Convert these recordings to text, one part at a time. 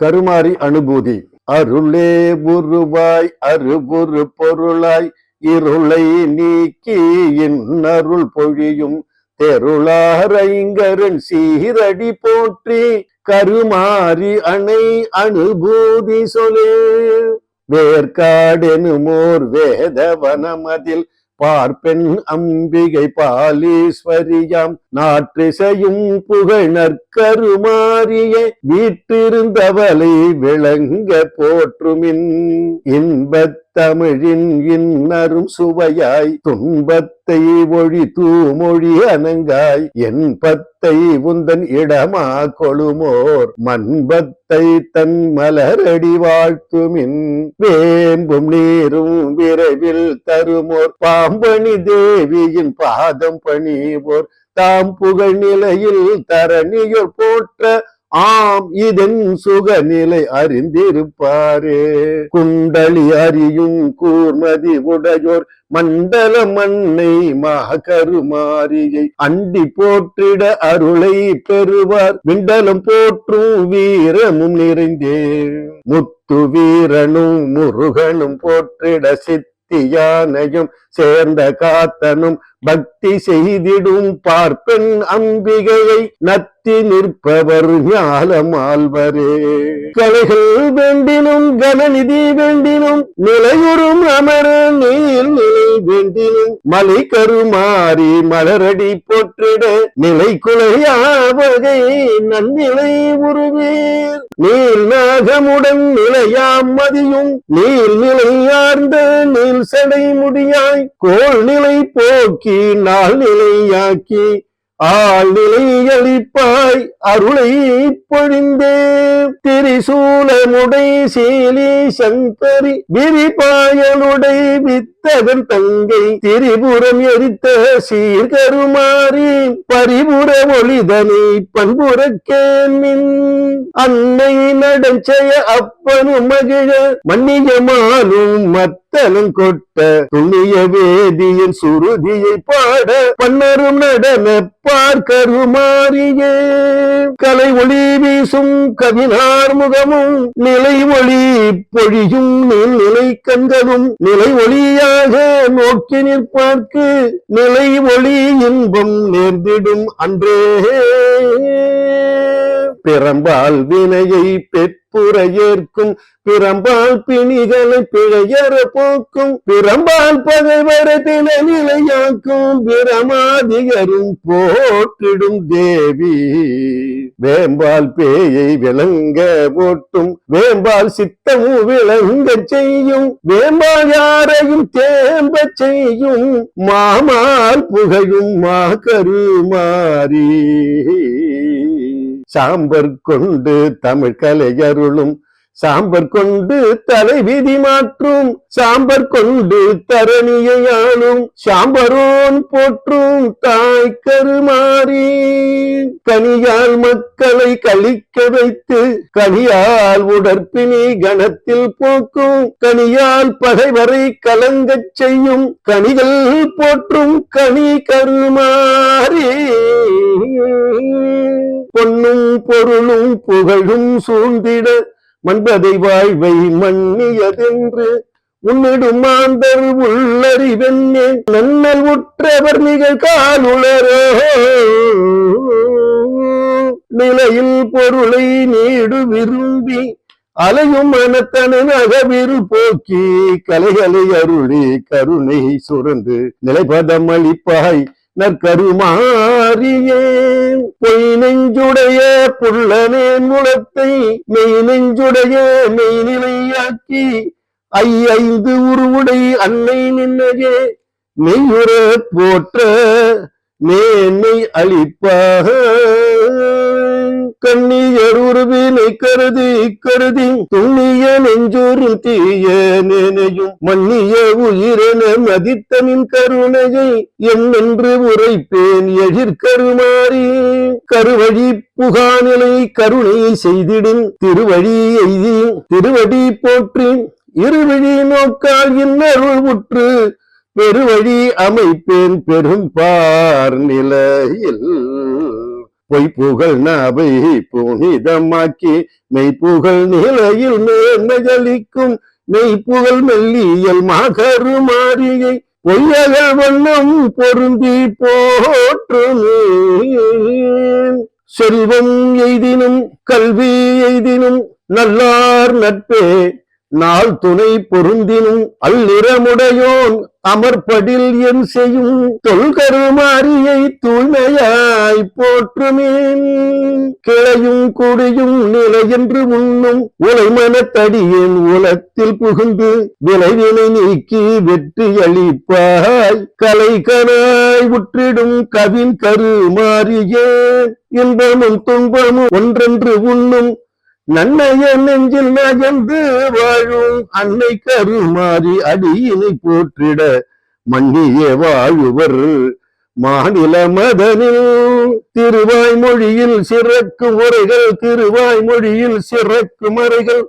கருமாறி அனுபூதி. அருளே உருவாய் அருபுரு பொருளாய் இருளை நீக்கி இன்னருள் பொழியும். தெருளாரைங்கரன் சீரடி போற்றி கருமாறி அணை அனுபூதி சொலே வேர்க்காடெனுமோர் வேதவனமதில் பார்ப்பெண் அம்பிகை பாலீஸ்வரியாம். நாற்றிசையும் புகழ் நற்கருமாறிய வீட்டிருந்தவளை விளங்க போற்றுமின். இன்பத் தமிழின் இன்னரும் சுவையாய் துன்பத்தை ஒழி தூமொழி அணங்காய் என் பத்தை உந்தன் இடமா கொழுமோர் மண்பத்தை தன் மலரடி வாழ்த்துமின். வேம்பும் நீரும் விரைவில் தருமோர் பாம்பணி தேவியின் பாதம் பணிவோர் தாம் புகழ் நிலையில் தரணியோர் போற்ற ஆம் இதன் சுகநிலை அறிந்திருப்பாரே. குண்டலி அறியும் கூர்மதி உடையோர் மண்டல மண்ணை மகருமாரியை அண்டி போற்றிட அருளை பெறுவார். விண்டலம் போற்றும் வீரமும் நிறைந்தே. முத்து வீரனும் முருகனும் போற்றிட சித்த சித்தியானையும் சேர்ந்த காத்தனும் பக்தி செய்திடும் பார்ப்பெண் அம்பிகையை நத்தி நிற்பவர் ஞாலமால்வரே. கலைகள் வேண்டினும் கனநிதி வேண்டினும் நிலையுறும் அமர நீல் நிலை வேண்டினும் மலை கருமாறி மலரடி போற்றிட நிலை குலையாவகை நன்னிலை உருவீர். நீல் நாகமுடன் நிலையாம் மதியும் நீல் நிலையார்ந்த சடை முடியாய் கோள் நிலை போக்கி நாள் நிலையாக்கி ஆள் நிலையளிப்பாய் அருளை பொழிந்தே. திரிசூலமுடை சீலி சங்கரி விரிபாயனுடை வித்தகன் தங்கை. திரிபுரம் எரித்த சீர்கருமாறி பரிபுர ஒளிதனை பண்புற கேள்மின் அன்னை நடஞ்செய அப்பனும் மகிழ மன்னியமானும் மத்தனும் கொட்ட. துணிய வேதியின் சுருதியை பாட. பன்னரும் நடன பார்க்கரு மாறியே கலை ஒளி வீசும் கவினார் முகமும் நிலை ஒளி பொழியும் நீல் நிலை கண்களும் நிலை ஒளியாக நோக்கி நிற்பார்க்கு நிலை ஒளி இன்பம் நேர்ந்திடும் அன்றே. பிறம்பால் வினையை பெற்று புறையேற்கும். பிறம்பால் பிணிகளை பிழையற போக்கும். பிறம்பால் பகைவரத்தில நிலையாக்கும். பிரமாதிகரும் போற்றிடும் தேவி. வேம்பால் பேயை விளங்க ஓட்டும். வேம்பால் சித்தமும் விளங்க செய்யும். வேம்பால் யாரையும் தேம்ப செய்யும். மாமால் புகையும் மா கருமாறி சாம்பர் கொண்டு தமிழ் கலையருளும் சாம்பர் கொண்டு தலை வீதி மாற்றும். சாம்பர் கொண்டு தரணியாளும் சாம்பரோன் போற்றும் தாய் கருமாறி. கனியால் மக்களை கழிக்க வைத்து கனியால் உடற்பினி கணத்தில் போக்கும். கனியால் பகைவரை கலங்கச் செய்யும். கனிகள் போற்றும் கனி கருமாறி. பொருளும் புகழும் சூழ்ந்திட மண்பதை வாழ்வை மன்னியதென்று உன்னிடும் மாந்தர் உள்ளறிவென்னே நன்னல் உற்றவர் நிகழ் காலுளரோ. நிலையில் பொருளை நீடு விரும்பி அலையும் மனத்தனின் அகவிரு போக்கி கலைகளை அருளி கருணை சுரந்து நிலைபதம் அளிப்பாய். நற்கருமாறியே பொய் நெஞ்சுடைய புள்ளனேன் முளத்தை மெய் நெஞ்சுடைய மெய்நிலையாக்கி ஐ ஐந்து உருவுடை அன்னை நின்னையே மெய்யுற போற்ற மேன்மை அளிப்பாக. கண்ணியருவினை கருதி கருதி துண்ணிய நெஞ்சூரும் தீய நினையும் மன்னிய உயிரென மதித்தனின் கருணையை என்னென்று உரைப்பேன் எதிர்கருமாறி கருவழி புகாநிலை கருணை செய்திடும் திருவழி எய்தி திருவடி போற்றி இருவழி நோக்கால் இன்னருள் உற்று பெருவழி அமைப்பேன் பெரும் பார் நிலையில் பொய்ப்புகழ் நாவை புனிதமாக்கி மெய்ப்புகழ் நிலையில் மேன்மையளிக்கும் மெய்ப்புகழ் மெல்லியல் மாகரு மாறியை பொய்யகள் வண்ணம் பொருந்தி போற்றுமே. செல்வம் எய்தினும் கல்வி எய்தினும் நல்லார் நட்பே நாள் துணை பொருந்தினும் அல்லிறமுடையோன் அமர்படில் என் செய்யும் தொல்கருமாரியை தூய்மையாய் போற்றுமேன். கிளையும் குடியும் நிலை என்று உண்ணும் உலைமனத்தடியேன் உலத்தில் புகுந்து விளைவினை நீக்கி வெற்றி அளிப்பாய். கலைகனாய் உற்றிடும் கவின் கருமாரியே இன்பமும் துன்பமும் ஒன்றென்று உண்ணும் நன்மைய நெஞ்சில் நகர்ந்து வாழும் அன்னை கருமாறி அடியினை போற்றிட மன்னிய வாழுவர். மாநில மதனில் திருவாய்மொழியில் சிறக்கு உரைகள் திருவாய்மொழியில் சிறக்கு மறைகள்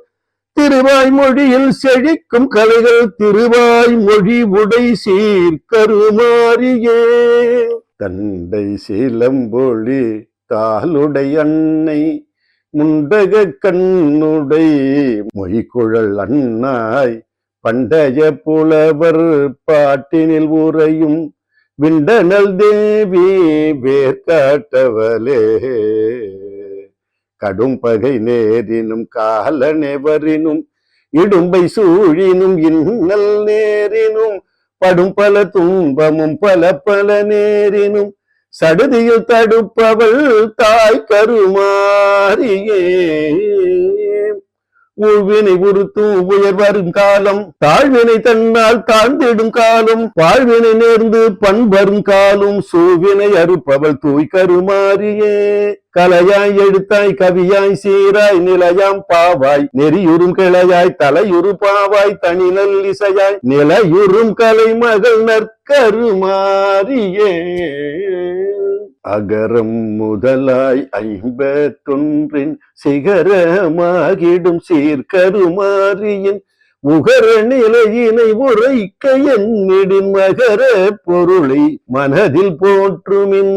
திருவாய்மொழியில் செழிக்கும் கலைகள் திருவாய்மொழி உடை சீர்கருமாறியே தண்டை சிலம்பொழி தாளுடைய அன்னை முண்டக கண்ணுடை மொய்குழல் அண்ணாய் பண்டைய புலவர் பாட்டினில் உரையும் விண்டனல் தேவி வேர்காட்டவலே கடும் பகை நேரினும் காலனெவரினும் இடும்பை சூழினும் இன்னல் நேரினும் படும் பல துன்பமும் பல பல நேரினும் சடுதியில் தடுப்பவள் தாய் கருமாரியே ஊழ்வினை உறுத்தும் உயர் வரும் காலம். தாழ்வினை தன்னால் தாழ்ந்திடும் காலம். வாழ்வினை நேர்ந்து பண்பரும் காலும். சூவினை அறுப்பவள் தூய் கருமாறியே. கலையாய் எழுத்தாய் கவியாய் சீராய் நிலையாம் பாவாய். நெறியுறும் கிளையாய் தலையுறு பாவாய் தனி நல்லிசையாய் நிலையுறும் கலை மகள் நற்கருமாரியே அகரம் முதலாய் ஐம்பத்தொன்றின் சிகரமாகிடும் சீர்கருமாரியின் உகர நிலையினை உரைக்க என்னிடின் மகர பொருளை மனதில் போற்றுமின்.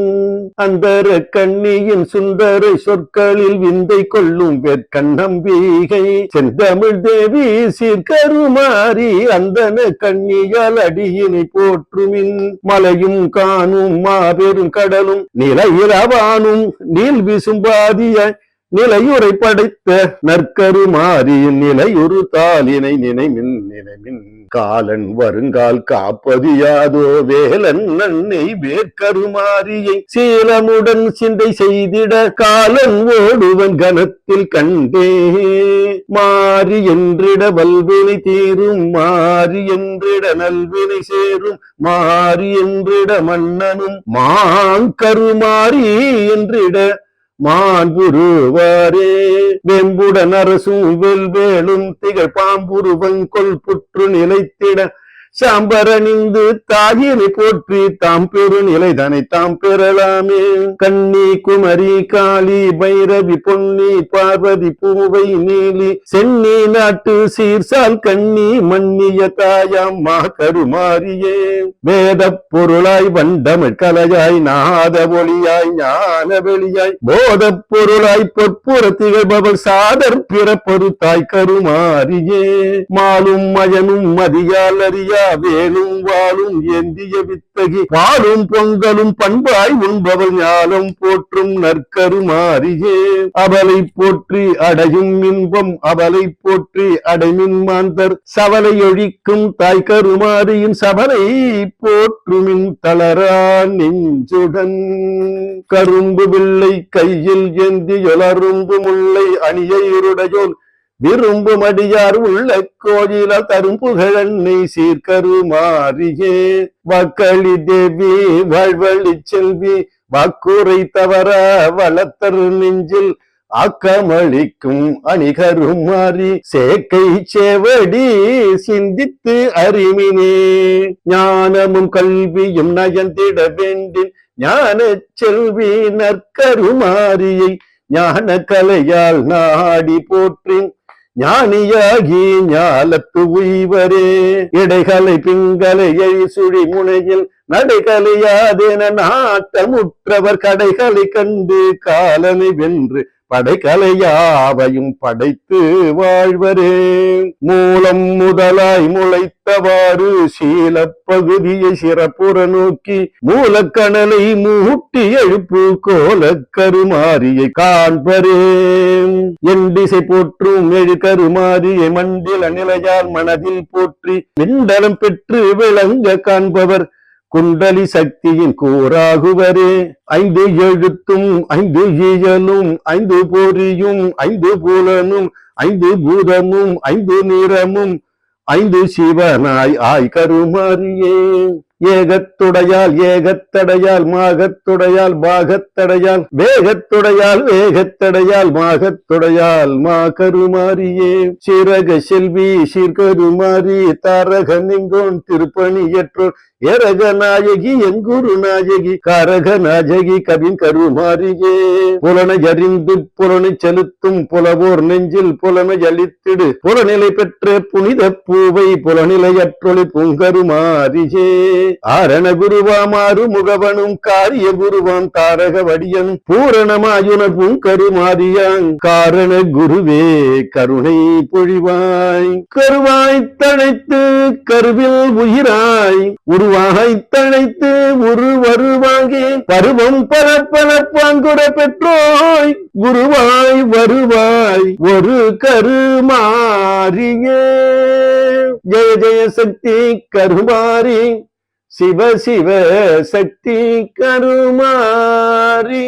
அந்தர கண்ணியின் சுந்தர சொற்களில் விந்தை கொள்ளும் வெற்கண்ணம்பிகை. செந்தமிழ் தேவி சீர்கருமாறி அந்தன கண்ணியால் அடியினை போற்றுமின். மலையும் காணும் மாபெரும் கடலும் நிலையிலவானும் நீல் விசும்பாதிய நிலையுறை படைத்த நற்கருமாரியின் நிலையுறு தாளினை நினைமின் நினைமின். காலன் வருங்கால் காப்பது யாதோ வேலன் நன்னை வேர்க்கருமாரியை சீலமுடன் சிந்தை செய்திட காலன் ஓடுவன் கனத்தில் கண்டே. மாறி என்றிட வல்வினை தீரும் மாறி என்றிட நல்வினை சேரும் மாறி என்றிட மன்னனும் மாங்கருமாறி என்றிட மான்புருவாரே வெம்புடன் அரசும் வெல்வேலும் திகழ் பாம்புருவன் கொல் புற்று நிலைத்திட சாம்பரணிந்து தாயினை போற்றி தாம் பெரு நிலைதனை தாம் பெறலாமே. கன்னி குமரி காளி பைரவி பொன்னி பார்வதி பூவை நீலி சென்னி நாட்டு சீர்சால் கண்ணி மன்னிய தாயாம் மா கருமாரியே வேத பொருளாய் வண்டமிழ் கலையாய் நாத ஒளியாய் ஞான வெளியாய் போத பொருளாய் பொற்புற திகழ்பவள் சாதர் பிறப்பொரு தாய் கருமாரியே. மாலும் மயனும் மதியால் அறியா வேணும் வாழும் ஏந்திய வித்தகி பாலும் பொங்கலும் பண்பாய் உண்பவள் ஞானம் போற்றும் நற்கருமாரியே அவளை போற்றி அடையும் இன்பம் அவளை போற்றி அடைமின் மாந்தர் சவலை ஒழிக்கும் தாய் கருமாரியின் சபலை போற்றுமின் தளரா நெஞ்சுடன். கரும்பு வில்லை கையில் ஏந்தி எலரும்பு முல்லை அணியருடையோன் விரும்பும் அடியார் உள்ள கோயில தரும் புகழன்னை சீர்கருமாரியே வக்களி தேவி வாழ்வழி செல்வி வாக்குரை தவற வளத்தரு நெஞ்சில் ஆக்கமளிக்கும் அணிகருமாறி சேக்கை சேவடி சிந்தித்து அறிமினே ஞானமும் கல்வியும் நயந்திட வேண்டின் ஞான செல்வி நற்கருமாரியை ஞான கலையால் நாடி போற்றின் ஞானியாகி ஞாலத்து உய்வரே இடைகலை பிங்கலையை சுழி முனையில் நடைகலையாதென நாட்டமுற்றவர் கடைகளை கண்டு காலனை வென்று படைகலையாவையும் படைத்து வாழ்வரே. மூலம் முதலாய் முளைத்தவாறு சீலப் பகுதியை சிறப்புற நோக்கி மூலக்கணலை மூட்டி எழுப்பு கோலக் கருமாரியை காண்பரே. என் திசை போற்றும் எழு கருமாரியை மண்டில நிலையால் மனதில் போற்றி மிண்டலம் பெற்று விளங்க காண்பவர் குண்டலி சக்தியின் கூறாகுவரே. ஐந்து எழுத்தும் ஐந்து இயலும் ஐந்து பொறியும் ஐந்து புலனும் ஐந்து பூதமும் ஐந்து நிறமும் ஐந்து சிவனாய் ஆய் கருமாரியே ஏகத்துடையால் ஏகத்தடையால் மாகத்துடையால் பாகத்தடையால் வேகத்துடையால் வேகத்தடையால் மாகத்துடையால் மா கருமாரியே சிறக செல்வி சீர்கருமாரி தாரக நிங்கோன் திருப்பணியற்றோர் ஏரக நாயகி எங்குரு நாயகி கரக நாயகி கவின் கருமாரியே புலனை அறிந்து புலனை செலுத்தும் புலவோர் நெஞ்சில் புலனை அளித்திடு புலநிலை பெற்ற புனித பூவை புலநிலையற்றொளி பூங்கருமாரியே ஆரண குருவாமாறு முகவனும் காரிய குருவாம் தாரக வடியன். பூரணமாயுன கருமாதியாங் காரண குருவே கருணை பொழிவாய். கருவாய் தழைத்து கருவில் உயிராய். உருவாய் தழைத்து உரு வருவாகி பருவம் பல பல பெற்றோய். குருவாய் வருவாய். ஒரு கருமாரியே ஜெய ஜெய சக்தி கருமாரி சிவ சிவ சக்தி கருமாரி